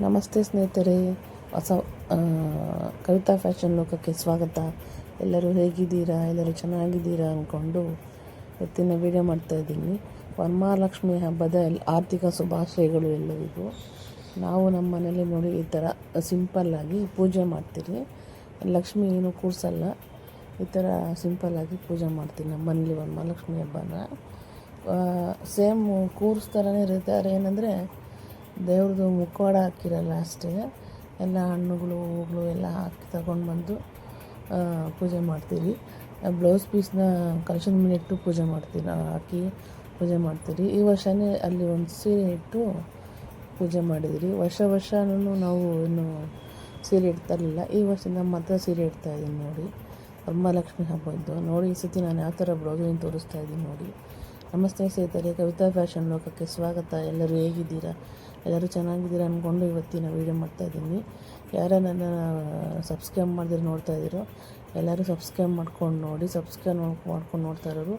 ನಮಸ್ತೆ ಸ್ನೇಹಿತರೆ. ಹೊಸ ಕವಿತಾ ಫ್ಯಾಷನ್ ಲೋಕಕ್ಕೆ ಸ್ವಾಗತ. ಎಲ್ಲರೂ ಹೇಗಿದ್ದೀರಾ? ಎಲ್ಲರೂ ಚೆನ್ನಾಗಿದ್ದೀರಾ ಅಂದ್ಕೊಂಡು ಇವತ್ತಿನ ವಿಡಿಯೋ ಮಾಡ್ತಾಯಿದ್ದೀನಿ ವರಮಹಾಲಕ್ಷ್ಮಿ ಹಬ್ಬದ ಎಲ್, ಆರ್ಥಿಕ ಶುಭಾಶಯಗಳು ಎಲ್ಲರಿಗೂ. ನಾವು ನಮ್ಮ ಮನೇಲಿ ನೋಡಿ ಈ ಥರ ಸಿಂಪಲ್ಲಾಗಿ ಪೂಜೆ ಮಾಡ್ತೀರಿ. ಲಕ್ಷ್ಮಿ ಏನು ಕೂರಿಸಲ್ಲ. ಈ ಥರ ಸಿಂಪಲ್ಲಾಗಿ ಪೂಜೆ ಮಾಡ್ತೀನಿ ನಮ್ಮ ಮನೇಲಿ ವರಮಹಾಲಕ್ಷ್ಮಿ ಹಬ್ಬನ. ಸೇಮ್ ಕೂರ್ಸ್ ಥರನೇ ಇರ್ತಾರೆ. ಏನಂದರೆ ದೇವ್ರದ್ದು ಮುಖವಾಡ ಹಾಕಿರಲ್ಲ ಅಷ್ಟೇ. ಎಲ್ಲ ಹಣ್ಣುಗಳು, ಹೂಗಳು ಎಲ್ಲ ಹಾಕಿ ತಗೊಂಡು ಬಂದು ಪೂಜೆ ಮಾಡ್ತೀವಿ. ಬ್ಲೌಸ್ ಪೀಸ್ನ ಕಲೆಕ್ಷನ್ ಮೇಲೆ ಇಟ್ಟು ಪೂಜೆ ಮಾಡ್ತೀವಿ. ನಾವು ಹಾಕಿ ಪೂಜೆ ಮಾಡ್ತೀವಿ ಈ ವರ್ಷವೇ ಅಲ್ಲಿ ಒಂದು ಸೀರೆ ಇಟ್ಟು ಪೂಜೆ ಮಾಡಿದಿರಿ. ವರ್ಷ ವರ್ಷನೂ ನಾವು ಇನ್ನು ಸೀರೆ ಇಡ್ತಾ ಇರಲಿಲ್ಲ. ಈ ವರ್ಷದಿಂದ ಮಾತ್ರ ಸೀರೆ ಇಡ್ತಾ ಇದ್ದೀನಿ ನೋಡಿ. ವರಮಹಾಲಕ್ಷ್ಮಿ ಹಬ್ಬದ್ದು ನೋಡಿ, ಈ ಸತಿ ನಾನು ಯಾವ ಥರ ಬ್ಲೌಸನ್ನು ತೋರಿಸ್ತಾ ಇದ್ದೀನಿ ನೋಡಿ. ನಮಸ್ತೆ ಸ್ನೇಹಿತರೆ, ಕವಿತಾ ಫ್ಯಾಷನ್ ಲೋಕಕ್ಕೆ ಸ್ವಾಗತ. ಎಲ್ಲರೂ ಹೇಗಿದ್ದೀರಾ? ಎಲ್ಲರೂ ಚೆನ್ನಾಗಿದ್ದೀರಾ ಅಂದ್ಕೊಂಡು ಇವತ್ತಿನ ವೀಡಿಯೋ ಮಾಡ್ತಾಯಿದ್ದೀನಿ ಯಾರ ನನ್ನ ಸಬ್ಸ್ಕ್ರೈಬ್ ಮಾಡಿದ್ರೆ ನೋಡ್ತಾ ಇದ್ದೀರೋ ಎಲ್ಲರೂ ಸಬ್ಸ್ಕ್ರೈಬ್ ಮಾಡ್ಕೊಂಡು ನೋಡಿ ಸಬ್ಸ್ಕ್ರೈಬ್ ಮಾಡ್ಕೊಂಡು ನೋಡ್ತಾ ಇರೋರು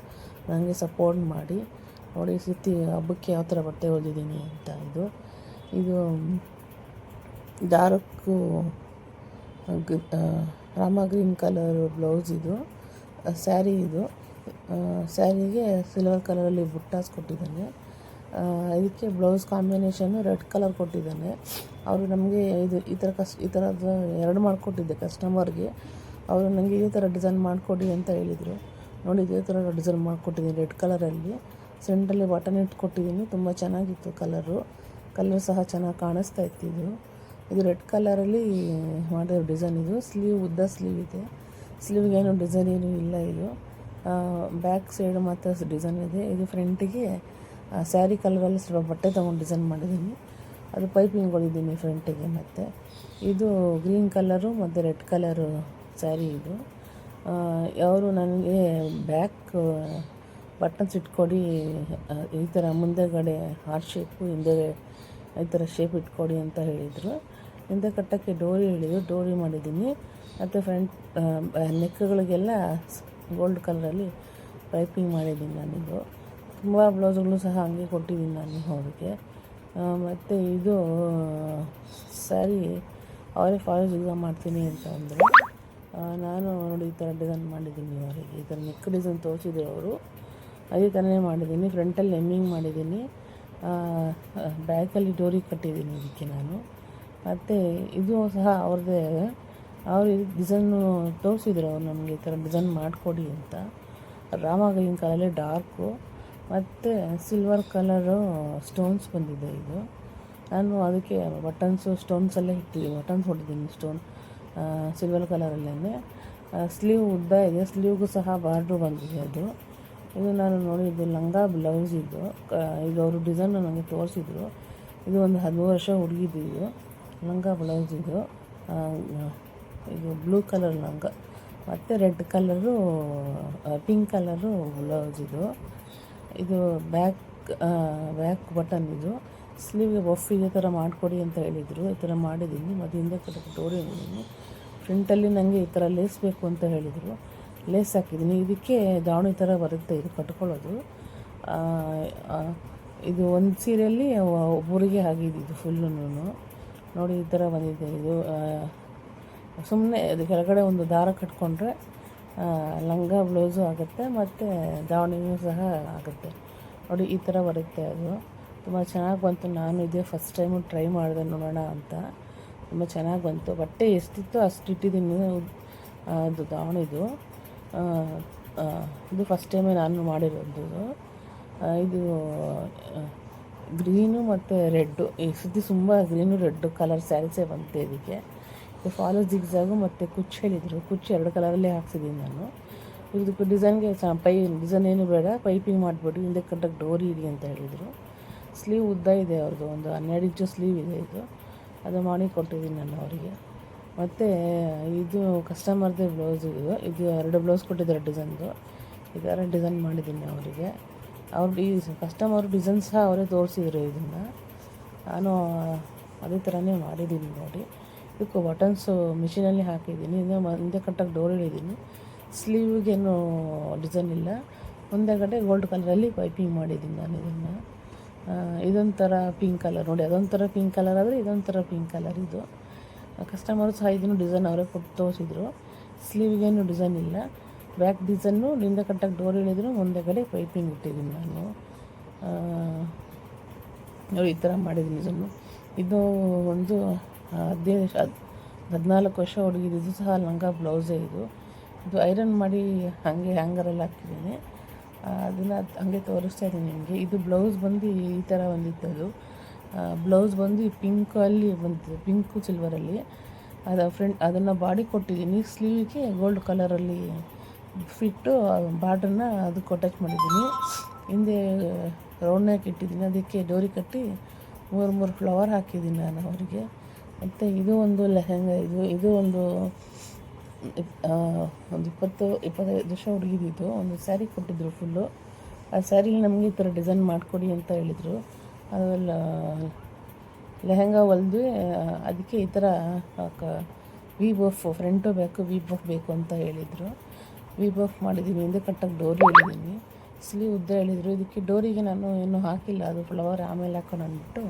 ನನಗೆ ಸಪೋರ್ಟ್ ಮಾಡಿ. ನೋಡಿ ಈ ಸತಿ ಹಬ್ಬಕ್ಕೆ ಯಾವ ಥರ ಬಟ್ಟೆ ಹೊಲಿದ್ದೀನಿ ಅಂತ ಇದು. ಇದು ಆ, ರಾಮ ಗ್ರೀನ್ ಕಲರ್ ಬ್ಲೌಸ್ ಇದು ಸ್ಯಾರಿ ಇದು. ಸ್ಯಾರಿಗೆ ಸಿಲ್ವರ್ ಕಲರಲ್ಲಿ ಬುಟ್ಟಾಸ್ ಕೊಟ್ಟಿದ್ದಾನೆ. ಇದಕ್ಕೆ ಬ್ಲೌಸ್ ಕಾಂಬಿನೇಷನ್ನು ರೆಡ್ ಕಲರ್ ಕೊಟ್ಟಿದ್ದಾನೆ. ಅವರು ನಮಗೆ ಇದು ಈ ಥರ ಕಸ್ ಈ ಥರದ್ದು ಎರಡು ಮಾಡಿಕೊಟ್ಟಿದ್ದೆ ಕಸ್ಟಮರ್ಗೆ ಅವರು ನನಗೆ ಇದೇ ಥರ ಡಿಸೈನ್ ಮಾಡಿಕೊಡಿ ಅಂತ ಹೇಳಿದರು. ನೋಡಿ, ಇದೇ ಥರ ಡಿಸೈನ್ ಮಾಡಿಕೊಟ್ಟಿದ್ದೀನಿ ರೆಡ್ ಕಲರಲ್ಲಿ ಸೆಂಟ್ರಲ್ಲಿ ಬಟನ್ ಇಟ್ಕೊಟ್ಟಿದ್ದೀನಿ ತುಂಬ ಚೆನ್ನಾಗಿತ್ತು ಕಲರು ಕಲರ್ ಸಹ ಚೆನ್ನಾಗಿ ಕಾಣಿಸ್ತಾ ಇದು. ಇದು ರೆಡ್ ಕಲರಲ್ಲಿ ಮಾಡಿರೋ ಡಿಸೈನ್ ಇದು. ಸ್ಲೀವ್ ಉದ್ದ ಸ್ಲೀವ್ ಇದೆ. ಸ್ಲೀವ್ಗೆ ಏನು ಡಿಸೈನ್ ಏನೂ ಇಲ್ಲ ಇದು. ಬ್ಯಾಕ್ ಸೈಡ್ ಮಾತ್ರ ಡಿಸೈನ್ ಇದೆ. ಇದು ಫ್ರಂಟಿಗೆ ಸ್ಯಾರಿ ಕಲರಲ್ಲಿ ಸ್ವಲ್ಪ ಬಟ್ಟೆ ತೊಗೊಂಡು ಡಿಸೈನ್ ಮಾಡಿದ್ದೀನಿ. ಅದು ಪೈಪಿಂಗ್ ಹೊಲಿದ್ದೀನಿ ಫ್ರಂಟಿಗೆ ಮತ್ತು. ಇದು ಗ್ರೀನ್ ಕಲರು ಮತ್ತು ರೆಡ್ ಕಲರು ಸ್ಯಾರಿ ಇದು. ಅವರು ನನಗೆ ಬ್ಯಾಕ್ ಬಟನ್ಸ್ ಇಟ್ಕೊಡಿ ಈ ಥರ ಮುಂದೆಗಡೆ ಹಾರ್ಟ್ ಶೇಪು ಹಿಂದೆ ಈ ಥರ ಶೇಪ್ ಇಟ್ಕೊಡಿ ಅಂತ ಹೇಳಿದರು. ಹಿಂದೆ ಕಟ್ಟೋಕ್ಕೆ ಡೋರಿ ಹೇಳಿದರು, ಡೋರಿ ಮಾಡಿದ್ದೀನಿ. ಮತ್ತು ಫ್ರಂಟ್ ನೆಕ್ಗಳಿಗೆಲ್ಲ ಗೋಲ್ಡ್ ಕಲರಲ್ಲಿ ಪೈಪಿಂಗ್ ಮಾಡಿದ್ದೀನಿ ನಾನಿದು ತುಂಬ ಬ್ಲೌಸ್ಗಳು ಸಹ ಹಂಗೆ ಕೊಟ್ಟಿದ್ದೀನಿ ನಾನು ಅವ್ರಿಗೆ. ಮತ್ತು ಇದು, ಸ್ಯಾರಿ ಅವರೇ ಫಾರೆಸ್ಟ್ ಈಗ ಮಾಡ್ತೀನಿ ಅಂತ ಅಂದರೆ ನಾನು ನೋಡಿ ಈ ಥರ ಡಿಸೈನ್ ಮಾಡಿದ್ದೀನಿ ಅವರಿಗೆ. ಈ ಥರ ನೆಕ್ ಡಿಸೈನ್ ತೋರಿಸಿದ್ರು ಅವರು. ಅದೇ ಥರನೇ ಮಾಡಿದ್ದೀನಿ. ಫ್ರಂಟಲ್ಲಿ ಎಮ್ಮಿಂಗ್ ಮಾಡಿದ್ದೀನಿ. ಬ್ಯಾಕಲ್ಲಿ ಡೋರಿ ಕಟ್ಟಿದ್ದೀನಿ ಇದಕ್ಕೆ ನಾನು. ಮತ್ತು ಇದು ಸಹ ಅವ್ರದ್ದೇ ಅವರು ಡಿಸೈನು ತೋರಿಸಿದ್ರು ಅವ್ರು ನಮಗೆ ಈ ಥರ ಡಿಸೈನ್ ಮಾಡಿಕೊಡಿ ಅಂತ. ರಾಮ ಕಾಲಲ್ಲಿ ಡಾರ್ಕು ಮತ್ತು ಸಿಲ್ವರ್ ಕಲರು ಸ್ಟೋನ್ಸ್ ಬಂದಿದೆ ಇದು. ನಾನು ಅದಕ್ಕೆ ಬಟನ್ಸು ಸ್ಟೋನ್ಸಲ್ಲೇ ಇಟ್ಟಿದ್ದೀನಿ. ಬಟನ್ಸ್ ಹೊಟ್ಟಿದ್ದೀನಿ ಸ್ಟೋನ್ ಸಿಲ್ವರ್ ಕಲರಲ್ಲೇ ಸ್ಲೀವ್ ಉದ್ದ ಇದೆ. ಸ್ಲೀವ್ಗೂ ಸಹ ಬಾರ್ಡ್ರು ಬಂದಿದೆ ಅದು. ಇದು ನಾನು ನೋಡಿದ್ದು ಲಂಗ ಬ್ಲೌಸ್ ಇದು. ಇದು ಅವರು ಡಿಸೈನ್ ನನಗೆ ತೋರಿಸಿದ್ರು. ಇದು ಒಂದು ಹದಿಮೂರು ವರ್ಷ ಹುಡುಗಿದ್ದು ಇದು. ಲಂಗ ಬ್ಲೌಸ್ ಇದು. ಇದು ಬ್ಲೂ ಕಲರ್ ಲಂಗ. ಮತ್ತು red colour pink colour blouse ಇದು. ಇದು ಬ್ಯಾಕ್ ಬ್ಯಾಕ್ ಬಟನ್ ಇದು. ಸ್ಲೀವ್ಗೆ ಬಫ್ ಇದೇ ಥರ ಮಾಡಿಕೊಡಿ ಅಂತ ಹೇಳಿದರು. ಈ ಥರ ಮಾಡಿದ್ದೀನಿ. ಮತ್ತು ಹಿಂದೆ ಡೋರಿ ಹೇಳಿದ್ದೀನಿ ಫ್ರಂಟಲ್ಲಿ ನನಗೆ ಈ ಥರ ಲೇಸ್ ಬೇಕು ಅಂತ ಹೇಳಿದರು. ಲೇಸ್ ಹಾಕಿದ್ದೀನಿ. ಇದಕ್ಕೆ ದಾವಣಿ ಥರ ಬರುತ್ತೆ ಇದು ಕಟ್ಕೊಳ್ಳೋದು. ಇದು ಒಂದು ಸೀರೆಯಲ್ಲಿ ಒಬ್ಬರಿಗೆ ಆಗಿದ್ದು ಫುಲ್ಲು ನೋಡಿ ಈ ಥರ ಬಂದಿದೆ ಇದು. ಸುಮ್ಮನೆ ಅದು ಕೆಳಗಡೆ ಒಂದು ದಾರ ಕಟ್ಕೊಂಡ್ರೆ ಲಂಗ ಬ್ಲೌಸು ಆಗುತ್ತೆ ಮತ್ತು ದಾವಣಿನೂ ಸಹ ಆಗುತ್ತೆ. ನೋಡಿ, ಈ ಥರ ಬರುತ್ತೆ ಅದು. ತುಂಬ ಚೆನ್ನಾಗಿ ಬಂತು. ನಾನು ಇದೇ ಫಸ್ಟ್ ಟೈಮು ಟ್ರೈ ಮಾಡಿದೆ ನೋಡೋಣ ಅಂತ. ತುಂಬ ಚೆನ್ನಾಗಿ ಬಂತು. ಬಟ್ಟೆ ಎಷ್ಟಿತ್ತು ಅಷ್ಟು ಇಟ್ಟಿದ್ದೀನಿ. ಅದು ದಾವಣಿದು ಇದು ಫಸ್ಟ್ ಟೈಮೇ ನಾನು ಮಾಡಿರೋದು. ಇದು ಗ್ರೀನು ಮತ್ತು ರೆಡ್ಡು ಈ ಸುದ್ದಿ ತುಂಬ ಗ್ರೀನು ರೆಡ್ಡು ಕಲರ್ ಸ್ಯಾರೀಸೇ ಬಂತು ಇದಕ್ಕೆ. ಇದು ಫಾಲೋ ಜಿಗ್ಜಾಗು ಮತ್ತು ಕುಚ್ಚು ಹೇಳಿದರು ಕುಚ್ಚು ಎರಡು ಕಲರಲ್ಲೇ ಹಾಕ್ಸಿದ್ದೀನಿ ನಾನು. ಇದಕ್ಕೆ ಡಿಸೈನ್ಗೆ ಪೈ ಡಿಸೈನ್ ಏನು ಬೇಡ. ಪೈಪಿಂಗ್ ಮಾಡಿಬಿಟ್ಟು ಹಿಂದೆ ಕಂಡಕ್ಟ್ ಡೋರಿ ಇಡಿ ಅಂತ ಹೇಳಿದರು. ಸ್ಲೀವ್ ಉದ್ದ ಇದೆ ಅವ್ರದ್ದು. ಒಂದು ಹನ್ನೆರಡು ಇಂಚು ಸ್ಲೀವ್ ಇದೆ ಇದು. ಅದು ಮಾಡಿ ಕೊಟ್ಟಿದ್ದೀನಿ ನಾನು ಅವರಿಗೆ. ಮತ್ತು ಇದು ಕಸ್ಟಮರ್ದೇ ಬ್ಲೌಸ್ ಇದು. ಇದು ಎರಡು ಬ್ಲೌಸ್ ಕೊಟ್ಟಿದ್ದಾರೆ ಡಿಸೈನ್ದು ಥರ ಡಿಸೈನ್ ಮಾಡಿದ್ದೀನಿ ಅವರಿಗೆ. ಅವ್ರು ಈ ಕಸ್ಟಮರ್ ಡಿಸೈನ್ ಸಹ ಅವರೇ ತೋರಿಸಿದರು ಇದನ್ನು. ನಾನು ಅದೇ ಥರನೇ ಮಾಡಿದ್ದೀನಿ ನೋಡಿ. ಇದಕ್ಕೆ ಬಟನ್ಸು ಮಿಷಿನಲ್ಲಿ ಹಾಕಿದ್ದೀನಿ. ಹಿಂದೆ ಹಿಂದೆ ಕಟ್ಟಕ್ಕೆ ಡೋರ್ ಹೇಳಿದ್ದೀನಿ. ಸ್ಲೀವ್ಗೇನು ಡಿಸೈನ್ ಇಲ್ಲ. ಮುಂದೆಗಡೆ ಗೋಲ್ಡ್ ಕಲರಲ್ಲಿ ಪೈಪಿಂಗ್ ಮಾಡಿದ್ದೀನಿ ನಾನು ಇದನ್ನು. ಇದೊಂಥರ ಪಿಂಕ್ ಕಲರ್ ನೋಡಿ. ಅದೊಂಥರ ಪಿಂಕ್ ಕಲರ್ ಆದರೆ ಇದೊಂಥರ ಪಿಂಕ್ ಕಲರ್ ಇದು. ಕಸ್ಟಮರು ಸಹ ಇದನ್ನು ಡಿಸೈನ್ ಅವರೇ ಕೊಟ್ಟು ತೋರಿಸಿದ್ರು. ಸ್ಲೀವ್ಗೇನು ಡಿಸೈನ್ ಇಲ್ಲ. ಬ್ಯಾಕ್ ಡಿಸೈನು ಹಿಂದೆ ಕಟ್ಟಕ್ಕೆ ಡೋರ್ ಹೇಳಿದ್ರು. ಮುಂದೆಗಡೆ ಪೈಪಿಂಗ್ ಇಟ್ಟಿದ್ದೀನಿ ನಾನು. ನೋಡಿ ಈ ಥರ ಮಾಡಿದ್ದೀನಿ ಇದನ್ನು. ಇದು ಒಂದು ಹದಿನೈದು, ಹದ್, ಹದಿನಾಲ್ಕು ವರ್ಷ ಹುಡುಗಿದ್ದು ಇದು ಸಹ ಲಂಗ ಬ್ಲೌಸೇ ಇದು. ಇದು ಐರನ್ ಮಾಡಿ ಹಾಗೆ ಹ್ಯಾಂಗರಲ್ಲಿ ಹಾಕಿದ್ದೀನಿ. ಅದನ್ನು ಹಾಗೆ ತೋರಿಸ್ತಾ ಇದ್ದೀನಿ ನಿಮಗೆ. ಇದು ಬ್ಲೌಸ್ ಬಂದು ಈ ಥರ ಅದು. ಬ್ಲೌಸ್ ಬಂದು ಪಿಂಕಲ್ಲಿ ಬಂದಿದೆ ಪಿಂಕು ಸಿಲ್ವರಲ್ಲಿ. ಅದು ಫ್ರೆಂಡ್, ಅದನ್ನು ಬಾಡಿ ಕೊಟ್ಟಿದ್ದೀನಿ. ಸ್ಲೀವ್ಗೆ ಗೋಲ್ಡ್ ಕಲರಲ್ಲಿ ಫಿಟ್ಟು ಬಾರ್ಡ್ರನ್ನ ಅದಕ್ಕೆ ಅಟ್ಯಾಚ್ ಮಾಡಿದ್ದೀನಿ. ಹಿಂದೆ ರೌಂಡ್ ಇಟ್ಟಿದ್ದೀನಿ. ಅದಕ್ಕೆ ಡೋರಿ ಕಟ್ಟಿ ಮೂರು ಮೂರು ಫ್ಲವರ್ ಹಾಕಿದ್ದೀನಿ ನಾನು ಅವರಿಗೆ. ಮತ್ತು ಇದು ಒಂದು ಲೆಹೆಂಗ, ಇದು ಇದು ಒಂದು ಒಂದು ಇಪ್ಪತ್ತು, ಇಪ್ಪತ್ತೈದು ವರ್ಷ ಹುಡುಗಿದಿದ್ದು. ಒಂದು ಸ್ಯಾರಿ ಕೊಟ್ಟಿದ್ದರು ಫುಲ್ಲು ಆ ಸ್ಯಾರಿಲಿ ನಮಗೆ ಈ ಥರ ಡಿಸೈನ್ ಮಾಡಿಕೊಡಿ ಅಂತ ಹೇಳಿದರು. ಅದೆಲ್ಲ ಲೆಹೆಂಗ ಹೊಲ್ದು ಅದಕ್ಕೆ ಈ ಥರ ವಿ ಬಫ್ ಫ್ರಂಟು ಬೇಕು ವಿ ಬಫ್ ಬೇಕು ಅಂತ ಹೇಳಿದರು. ವಿ ಬಫ್ ಮಾಡಿದ್ದೀನಿ ಹಿಂದೆ ಕಟ್ಟಕ್ಕೆ ಡೋರಿ ಹೇಳಿದ್ದೀನಿ ಸ್ಲೀವ್ ಉದ್ದ ಹೇಳಿದರು. ಇದಕ್ಕೆ ಡೋರಿಗೆ ನಾನು ಇನ್ನೂ ಹಾಕಿಲ್ಲ. ಅದು ಫ್ಲವರ್ ಆಮೇಲೆ ಹಾಕೊಂಡು ಅಂದ್ಬಿಟ್ಟು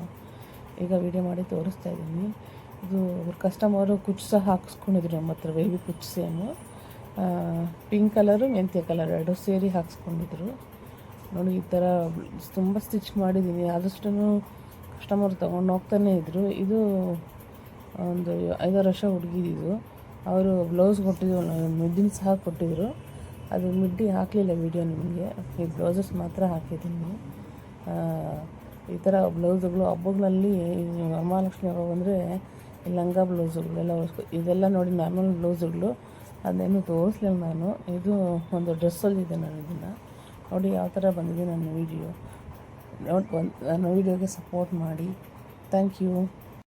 ಈಗ ವಿಡಿಯೋ ಮಾಡಿ ತೋರಿಸ್ತಾ ಇದ್ದೀನಿ ಇದು ಕಸ್ಟಮರು ಕುಚ್ಚು ಸಹ ಹಾಕಿಸ್ಕೊಂಡಿದ್ರು ನಮ್ಮ ಹತ್ರ ಬೇಬಿ ಕುಚ್ಚು ಸೇಮು ಪಿಂಕ್ ಕಲರು ಮೆಂತ್ಯ ಕಲರ್ ಎರಡು ಸೇರಿ ಹಾಕಿಸ್ಕೊಂಡಿದ್ರು. ನೋಡಿ, ಈ ಥರ ತುಂಬ ಸ್ಟಿಚ್ ಮಾಡಿದ್ದೀನಿ ಆದಷ್ಟು ಕಸ್ಟಮರ್ ತೊಗೊಂಡು ಹೋಗ್ತಾನೆ ಇದ್ದರು ಇದು ಒಂದು ಐದಾರು ವರ್ಷ ಹುಡುಗಿದಿದ್ದು ಅವರು ಬ್ಲೌಸ್ ಕೊಟ್ಟಿದ್ರು ಮಿಡ್ಡಿನ ಸಹ ಕೊಟ್ಟಿದ್ದರು ಅದು ಮಿಡ್ಡಿ ಹಾಕಲಿಲ್ಲ ವಿಡಿಯೋ ನಿಮಗೆ. ಈ ಬ್ಲೌಸಸ್ ಮಾತ್ರ ಹಾಕಿದ್ದೀನಿ. ಈ ಥರ ಬ್ಲೌಸ್ಗಳು ಹಬ್ಬಗಳಲ್ಲಿ ಮಹಾಲಕ್ಷ್ಮಿ ಹಬ್ಬ ಬಂದರೆ ಲಂಗ ಬ್ಲೌಸುಗಳೆಲ್ಲ ಹೊಲ್ಸ್ಕೊ ಇದೆಲ್ಲ ನೋಡಿ ನಾರ್ಮಲ್ ಬ್ಲೌಸುಗಳು, ಅದೇನು ತೋರಿಸ್ಲಿಲ್ಲ ನಾನು. ಇದು ಒಂದು ಡ್ರೆಸ್ಸಲ್ಲಿದೆ ನಾನು ಇದನ್ನು. ನೋಡಿ ಯಾವ ಥರ ಬಂದಿದೆ ನನ್ನ ವೀಡಿಯೋ. ನೋಡಿ ಬಂದು ನನ್ನ ವೀಡಿಯೋಗೆ ಸಪೋರ್ಟ್ ಮಾಡಿ. Thank you.